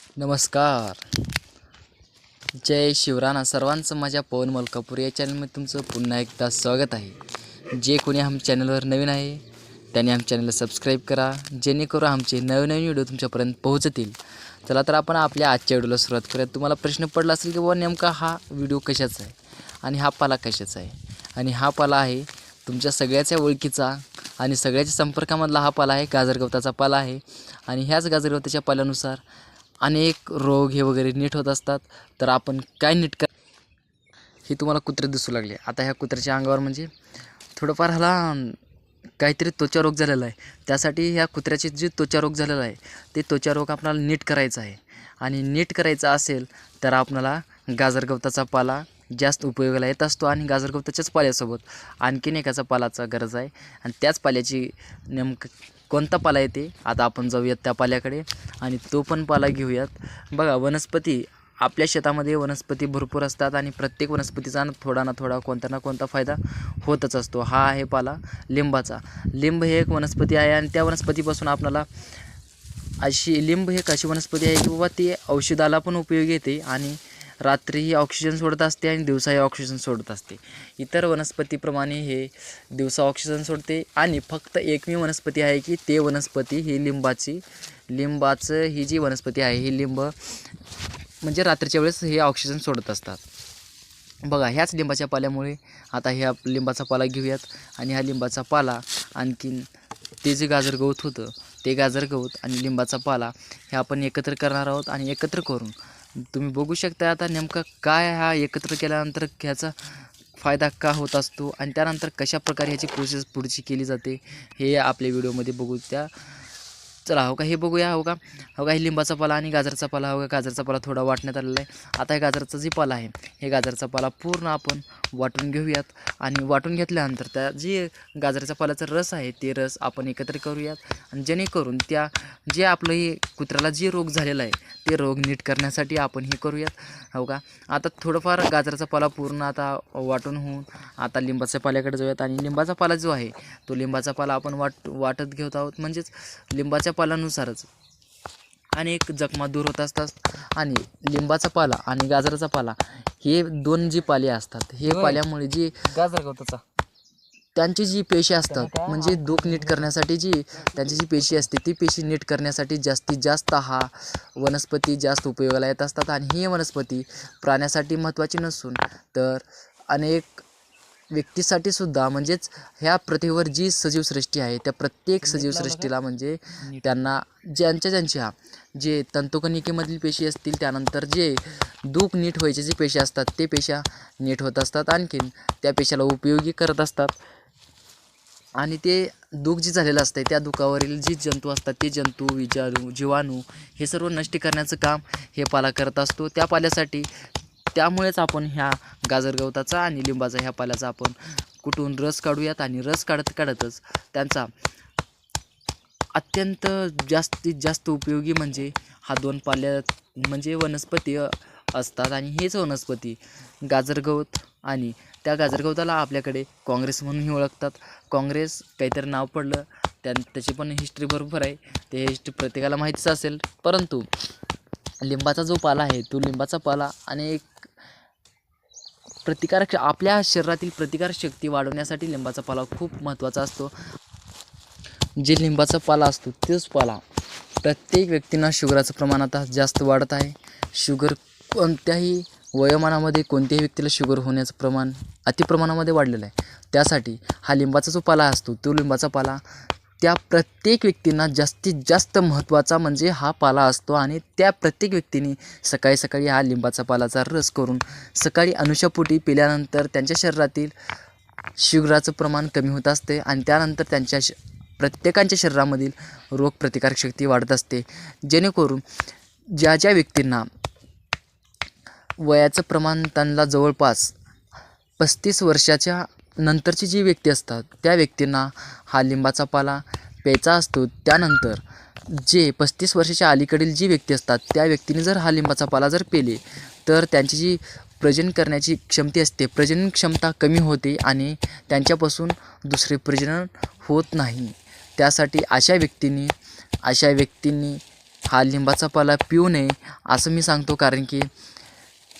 नमस्कार. जय शिवराणा सर्वांचं माझ्या पवन मलकापूर या चॅनलमध्ये तुमचं पुन्हा एकदा स्वागत आहे. जे कोणी आम चॅनलवर नवीन आहे त्यांनी आमच्या चॅनलला सबस्क्राईब करा जेणेकरून आमचे नवनवीन व्हिडिओ तुमच्यापर्यंत पोहोचतील. चला तर आपण आपल्या आजच्या व्हिडिओला सुरुवात करूया तुम्हाला प्रश्न पडला असेल की बाबा नेमका हा व्हिडिओ कशाचा आहे? आणि हा पाला कशाचा आहे? आणि हा पाला आहे तुमच्या सगळ्याच्या ओळखीचा आणि सगळ्याच्या संपर्कामधला हा पाला आहे गाजरगवताचा पाला आहे. आणि ह्याच गाजरगवताच्या पाल्यानुसार अनेक रोग हे वगैरे नीट होत असतात तर आपण काय नीट कर हे तुम्हाला कुत्रे दिसू लागले. आता ह्या कुत्र्याच्या अंगावर म्हणजे थोडंफार ह्याला काहीतरी त्वचा रोग झालेला आहे. त्यासाठी ह्या कुत्र्याचे जे त्वचा रोग झालेला आहे ते त्वचा रोग आपल्याला नीट करायचा आहे. आणि नीट करायचा असेल तर आपल्याला गाजरगवताचा पाला जास्त उपयोगाला येत असतो आणि गाजरगवताच्याच पाल्यासोबत आणखीन एकाचा पालाचा गरज आहे. आणि त्याच पाल्याची नेमकं कोणता पाला येते आता आपण जाऊयात त्या पाल्याकडे आणि तो पण पाला घेऊयात. बघा वनस्पती आपल्या शेतामध्ये वनस्पती भरपूर असतात आणि प्रत्येक वनस्पतीचा थोडा ना थोडा कोणता ना कोणता फायदा होतच असतो. हा आहे पाला लिंबाचा. लिंब हे एक वनस्पती आहे आणि त्या वनस्पतीपासून आपल्याला अशी लिंब हे एक अशी वनस्पती आहे की बाबा ती औषधाला पण उपयोगी येते आणि रात्रीही ऑक्सिजन सोडत असते आणि दिवसाही ऑक्सिजन सोडत असते. इतर वनस्पतीप्रमाणे हे दिवसा ऑक्सिजन सोडते आणि फक्त एकमेव वनस्पती आहे की ते वनस्पती ही लिंबाची लिंबाचं ही जी वनस्पती आहे ही लिंब म्हणजे रात्रीच्या वेळेस हे ऑक्सिजन सोडत असतात. बघा ह्याच लिंबाच्या पाल्यामुळे आता ह्या लिंबाचा पाला घेऊयात आणि ह्या लिंबाचा पाला आणखीन ते जे गाजर गवत होतं ते गाजर गवत आणि लिंबाचा पाला हे आपण एकत्र करणार आहोत आणि एकत्र करून तुम्ही बघू शकता आता नेमका काय हा एकत्र केल्यानंतर ह्याचा फायदा का होत असतो आणि त्यानंतर कशा प्रकारे ह्याची प्रोसेस पुढची केली जाते हे आपल्या व्हिडिओमध्ये बघू त्या चला हो का हे बघूया हो का. हो का हे लिंबाचा पाला आणि गाजरचा पाला हो का गाजरचा पाला थोडा वाटण्यात आलेला आहे. आता हे गाजरचा जे पाला आहे हे गाजरचा पाला पूर्ण आपण वाटून घेऊयात. आणि वाटून घेतल्यानंतर त्या जे गाजरच्या पाल्याचा रस आहे ते रस आपण एकत्र करूयात. आणि जेणेकरून त्या जे आपलं हे कुत्र्याला जे रोग झालेला आहे ते रोग नीट करण्यासाठी आपण हे करूयात हो का. आता थोडंफार गाजराचा पाला पूर्ण आता वाटून होऊन आता लिंबाच्या पाल्याकडे जाऊयात. आणि लिंबाचा पाला जो आहे तो लिंबाचा पाला आपण वाट वाटत घेत आहोत. म्हणजेच लिंबाच्या पाल्यानुसारच अनेक जखमा दूर होत असतात आणि लिंबाचा पाला आणि गाजराचा पाला हे दोन जी पाले असतात. हे. पाल्यामुळे जी गाजर गवताचा. त्यांची जी पेशी असतात म्हणजे दुःख नीट करण्यासाठी जी त्यांची जी पेशी असते ती पेशी नीट करण्यासाठी जास्तीत जास्त हा वनस्पती जास्त उपयोगाला येत असतात. आणि ही वनस्पती प्राण्यासाठी महत्त्वाची नसून तर अनेक व्यक्तीसाठी सुद्धा म्हणजेच ह्या पृथ्वीवर जी सजीव सृष्टी आहे त्या प्रत्येक सजीव सृष्टीला म्हणजे त्यांना ज्यांच्या ज्यांच्या जे तंतुकणिकेमधील पेशी असतील त्यानंतर जे दूक नीट व्हायचे जे पेशी असतात ते पेशा नीट होत असतात आणखीन त्या पेशाला उपयोगी करत असतात. आणि ते दुःख जे झालेलं असतं त्या दुखावरील जी जंतू असतात ते जंतू विजाणू जीवाणू हे सर्व नष्ट करण्याचं काम हे पाला करत असतो. त्या पाल्यासाठी त्यामुळेच आपण ह्या गाजर गवताचा आणि लिंबाचा ह्या पाल्याचा आपण कुठून रस काढूयात आणि रस काढत काढतच त्यांचा अत्यंत जास्तीत जास्त उपयोगी म्हणजे हा दोन पाल्या म्हणजे वनस्पती असतात आणि हेच वनस्पती गाजरगवत आणि त्या गाजरगवताला आपल्याकडे काँग्रेस म्हणूनही ओळखतात. काँग्रेस काहीतरी नाव पडलं त्या त्याची पण हिस्ट्री बरोबर आहे. ते हिस्ट्री प्रत्येकाला माहितीच असेल. परंतु लिंबाचा जो पाला आहे तो लिंबाचा पाला आणि प्रतिकारक आपल्या शरीरातील प्रतिकारशक्ती वाढवण्यासाठी लिंबाचा पाला खूप महत्त्वाचा असतो. जे लिंबाचा पाला असतो तोच पाला प्रत्येक व्यक्तींना शुगराचं प्रमाण आता जास्त वाढत आहे. शुगर कोणत्याही वयोमानामध्ये कोणत्याही व्यक्तीला शुगर होण्याचं प्रमाण अतिप्रमाणामध्ये वाढलेलं आहे. त्यासाठी हा लिंबाचा जो पाला असतो तो लिंबाचा पाला त्या प्रत्येक व्यक्तींना जास्तीत जास्त महत्त्वाचा म्हणजे हा पाला असतो आणि त्या प्रत्येक व्यक्तीने सकाळी सकाळी हा लिंबाचा पालाचा रस करून सकाळी अनुशापोटी पिल्यानंतर त्यांच्या शरीरातील शुगराचं प्रमाण कमी होत असते आणि त्यानंतर त्यांच्या श प्रत्येकांच्या शरीरामधील रोगप्रतिकारक शक्ती वाढत असते. जेणेकरून ज्या ज्या व्यक्तींना वयाचं प्रमाण त्यांना जवळपास पस्तीस वर्षाच्या नंतरची जी व्यक्ती असतात त्या व्यक्तींना हा लिंबाचा पाला प्यायचा असतो. त्यानंतर जे पस्तीस वर्षाच्या अलीकडील जी व्यक्ती असतात त्या व्यक्तीने जर हा लिंबाचा पाला जर पेले तर त्यांची जी प्रजनन करण्याची क्षमती असते प्रजनन क्षमता कमी होते आणि त्यांच्यापासून दुसरे प्रजनन होत नाही. त्यासाठी अशा व्यक्तींनी अशा व्यक्तींनी हा लिंबाचा पाला पिऊ नये असं मी सांगतो. कारण की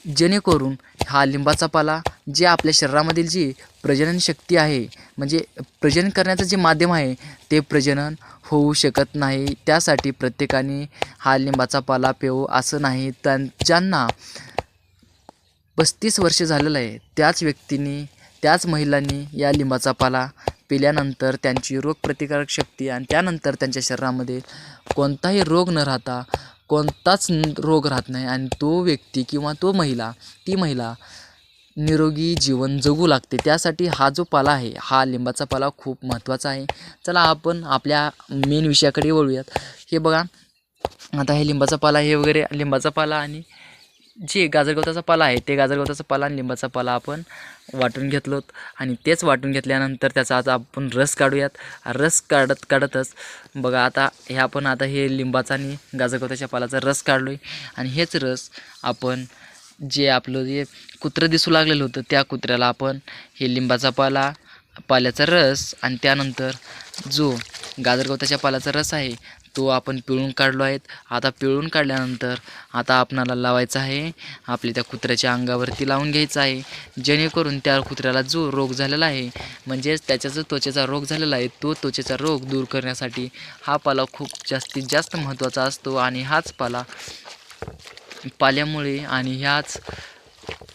जेणेकरून हा लिंबाचा पाला जे आपल्या शरीरामधील जी प्रजनन शक्ती आहे म्हणजे प्रजनन करण्याचं जे माध्यम आहे ते प्रजनन होऊ शकत नाही. त्यासाठी प्रत्येकाने हा लिंबाचा पाला पिऊ असं नाही. त्यां ज्यांना पस्तीस वर्ष झालेलं आहे त्याच व्यक्तींनी त्याच महिलांनी या लिंबाचा पाला पिल्यानंतर त्यांची रोगप्रतिकारक शक्ती आणि त्यानंतर त्यांच्या शरीरामध्ये कोणताही रोग न राहता कोणताच रोग राहत नाही. आणि तो व्यक्ती किंवा तो महिला ती महिला निरोगी जीवन जगू लागते. त्यासाठी हा जो पाला आहे हा लिंबाचा पाला खूप महत्त्वाचा आहे. चला आपण आपल्या मेन विषयाकडे वळूयात. हे बघा आता हे लिंबाचा पाला हे वगैरे लिंबाचा पाला आणि जे गाजरगवताचा पाला आहे ते गाजरगवताचा पाला आणि लिंबाचा पाला आपण वाटून घेतलोत आणि तेच वाटून घेतल्यानंतर त्याचा आता आपण रस काढूयात. रस काढत काढतच बघा आता हे आपण आता हे लिंबाचा आणि गाजरगवताच्या पालाचा रस काढलो आहे आणि हेच रस आपण जे आपलं जे कुत्रं दिसू लागलेलं होतं त्या कुत्र्याला आपण हे लिंबाचा पाला पाल्याचा रस आणि त्यानंतर जो गाजरगवताच्या पाल्याचा रस आहे तो आपण पिळून काढलो आहेत. आता पिळून काढल्यानंतर आता आपणाला लावायचा आहे. आपल्या त्या कुत्र्याच्या अंगावरती लावून घ्यायचा आहे. जेणेकरून त्या कुत्र्याला जो रोग झालेला आहे म्हणजेच त्याचा जो त्वचेचा रोग झालेला आहे तो त्वचेचा रोग दूर करण्यासाठी हा पाला खूप जास्तीत जास्त महत्त्वाचा असतो. आणि हाच पाला पाल्यामुळे आणि ह्याच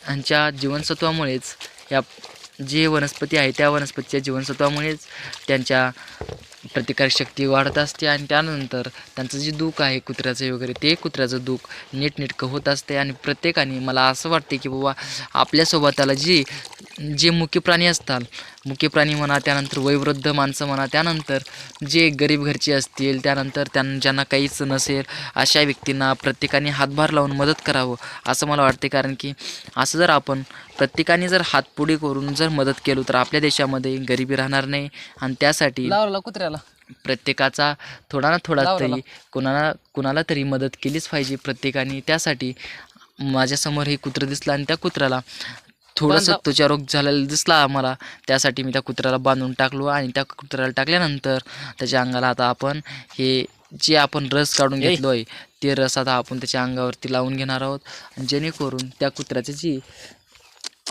ह्यांच्या जीवनसत्वामुळेच या जे वनस्पती आहे त्या वनस्पतीच्या जीवनसत्वामुळेच त्यांच्या प्रतिकारशक्ती वाढत असते आणि त्यानंतर त्यांचं जे दुःख आहे कुत्र्याचं वगैरे ते कुत्र्याचं दुःख नीटनेटकं होत असते. आणि प्रत्येकाने मला असं वाटते की बाबा आपल्यासोबताला जी जे मुख्य प्राणी असतात मुख्य प्राणी म्हणा त्यानंतर वयोवृद्ध माणसं म्हणा त्यानंतर जे गरीब घरचे असतील त्यानंतर त्यां ज्यांना काहीच नसेल अशा व्यक्तींना प्रत्येकाने हातभार लावून मदत करावं असं मला वाटते कारण की असं जर आपण प्रत्येकाने जर हात पुढे करून जर मदत केलो तर आपल्या देशामध्ये गरिबी राहणार नाही. आणि त्यासाठी कुत्र्याला. प्रत्येकाचा थोडा ना थोडा तरी कोणाला कोणाला तरी मदत केलीच पाहिजे प्रत्येकाने. त्यासाठी माझ्यासमोर हे कुत्रं दिसलं आणि त्या कुत्र्याला थोडंसं त्वचा रोग झालेला दिसला आम्हाला. त्यासाठी मी त्या कुत्र्याला बांधून टाकलो आणि त्या कुत्र्याला टाकल्यानंतर त्याच्या अंगाला आता आपण हे जे आपण रस काढून ए. घेतलो आहे ते रस आता आपण त्याच्या अंगावरती लावून घेणार आहोत. आणि जेणेकरून त्या कुत्र्याची जी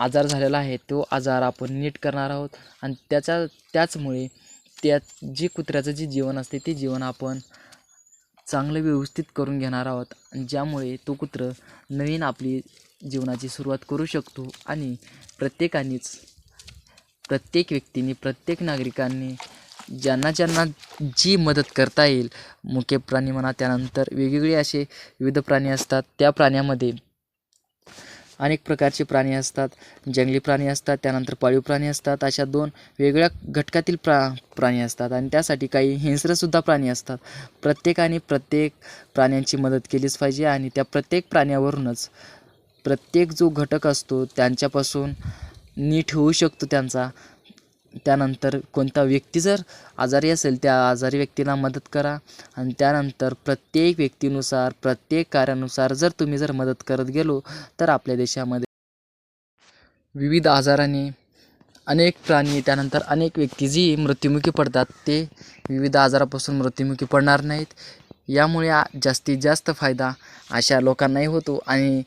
आजार झालेला आहे तो आजार आपण नीट करणार आहोत. आणि त्याच्या त्याचमुळे त्या जे कुत्र्याचं जे जीवन असते ते जीवन आपण चांगलं व्यवस्थित करून घेणार आहोत. आणि ज्यामुळे तो कुत्रं नवीन आपली जीवनाची सुरुवात करू शकतो आणि प्रत्येकानेच प्रत्येक व्यक्तीने प्रत्येक नागरिकांनी ज्यांना ज्यांना जी मदत करता येईल मुके प्राणी म्हणा त्यानंतर वेगवेगळे असे विविध प्राणी असतात त्या प्राण्यामध्ये अनेक प्रकारचे प्राणी असतात. जंगली प्राणी असतात त्यानंतर पाळीव प्राणी असतात अशा दोन वेगळ्या घटकातील प्रा प्राणी असतात आणि त्यासाठी काही हिंस्रसुद्धा प्राणी असतात. प्रत्येकाने प्रत्येक प्राण्यांची मदत केलीच पाहिजे आणि त्या प्रत्येक प्राण्यावरूनच प्रत्येक जो घटक असतो त्यांच्यापासून नीट होऊ शकतो त्यांचा. त्यानंतर कोणता व्यक्ती जर आजारी असेल त्या आजारी व्यक्तीला मदत करा. आणि त्यानंतर प्रत्येक व्यक्तीनुसार प्रत्येक कार्यानुसार जर तुम्ही जर मदत करत गेलो तर आपल्या देशामध्ये विविध आजाराने अनेक प्राणी त्यानंतर अनेक व्यक्ती जी मृत्युमुखी पडतात ते विविध आजारापासून मृत्युमुखी पडणार नाहीत. यामुळे जास्तीत जास्त फायदा अशा लोकांनाही होतो आणि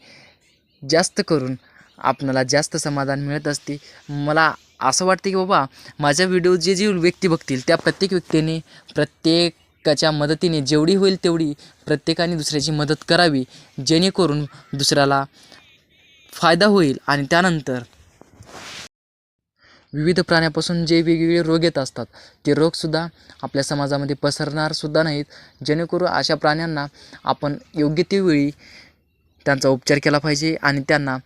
जास्त करून आपणाला जास्त समाधान मिळत असते. मला असं वाटते की बाबा माझ्या व्हिडिओ जे जे व्यक्ती बघतील त्या प्रत्येक व्यक्तीने प्रत्येकाच्या मदतीने जेवढी होईल तेवढी प्रत्येकाने दुसऱ्याची मदत करावी जेणेकरून दुसऱ्याला फायदा होईल आणि त्यानंतर विविध प्राण्यापासून जे वेगवेगळे रोग येत असतात ते रोगसुद्धा आपल्या समाजामध्ये पसरणारसुद्धा नाहीत. जेणेकरून अशा प्राण्यांना आपण योग्य ते वेळी त्यांचा उपचार केला पाहिजे आणि त्यांना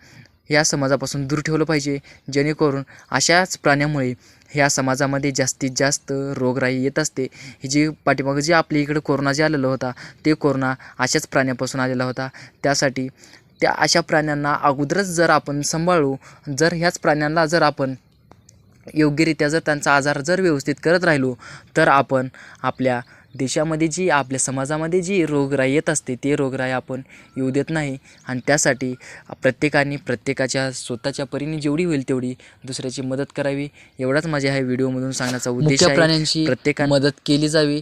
ह्या समाजापासून दूर ठेवलं पाहिजे. जेणेकरून अशाच प्राण्यामुळे ह्या समाजामध्ये जास्तीत जास्त रोगराई येत असते. ही जी पाठीमागं जे आपल्या इकडे कोरोना जे आलेलं होता ते कोरोना अशाच प्राण्यापासून आलेला होता. त्यासाठी त्या अशा प्राण्यांना अगोदरच जर आपण सांभाळू जर ह्याच प्राण्यांना जर आपण योग्यरित्या जर त्यांचा आजार जर व्यवस्थित करत राहिलो तर आपण आपल्या देशामध्ये जी आपल्या समाजामध्ये जी रोगराई येत असते ते रोगराई आपण येऊ देत नाही. आणि त्यासाठी प्रत्येकाने प्रत्येकाच्या स्वतःच्या परीने जेवढी होईल तेवढी दुसऱ्याची मदत करावी. एवढाच माझ्या ह्या व्हिडिओमधून सांगण्याचा उद्देश प्राण्यांची प्रत्येकाने मदत केली जावी.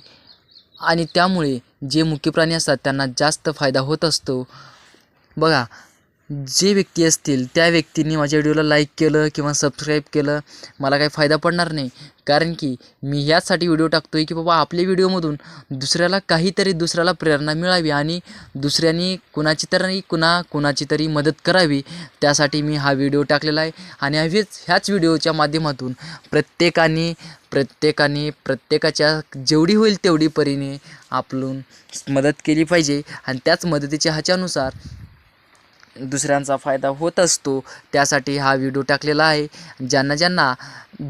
आणि त्यामुळे जे मुख्य प्राणी असतात त्यांना जास्त फायदा होत असतो. बघा जे व्यक्ती असतील त्या व्यक्तींनी माझ्या व्हिडिओला लाईक केलं किंवा सबस्क्राईब केलं मला काही फायदा पडणार नाही. कारण की मी ह्याचसाठी व्हिडिओ टाकतो आहे की बाबा आपल्या व्हिडिओमधून दुसऱ्याला काहीतरी दुसऱ्याला प्रेरणा मिळावी आणि दुसऱ्यांनी कुणाची तरी कुणा कुणाची तरी मदत करावी त्यासाठी मी हा व्हिडिओ टाकलेला आहे. आणि हवीच ह्याच व्हिडिओच्या माध्यमातून प्रत्येकाने प्रत्येकाने प्रत्येकाच्या जेवढी होईल तेवढी परीने आपलून मदत केली पाहिजे. आणि त्याच मदतीच्या ह्याच्यानुसार दुसऱ्यांचा फायदा होत असतो. त्यासाठी हा व्हिडिओ टाकलेला आहे. ज्यांना ज्यांना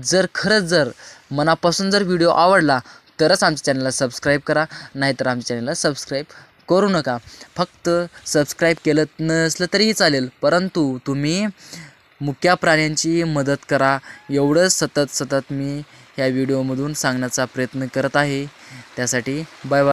जर खरंच जर मनापासून जर व्हिडिओ आवडला तरच आमच्या चॅनलला सबस्क्राईब करा. नाहीतर आमच्या चॅनलला सबस्क्राईब करू नका. फक्त सबस्क्राईब केलं नसलं तरीही चालेल. परंतु तुम्ही मुक्या प्राण्यांची मदत करा. एवढंच सतत सतत मी ह्या व्हिडिओमधून सांगण्याचा प्रयत्न करत आहे. त्यासाठी बाय बाय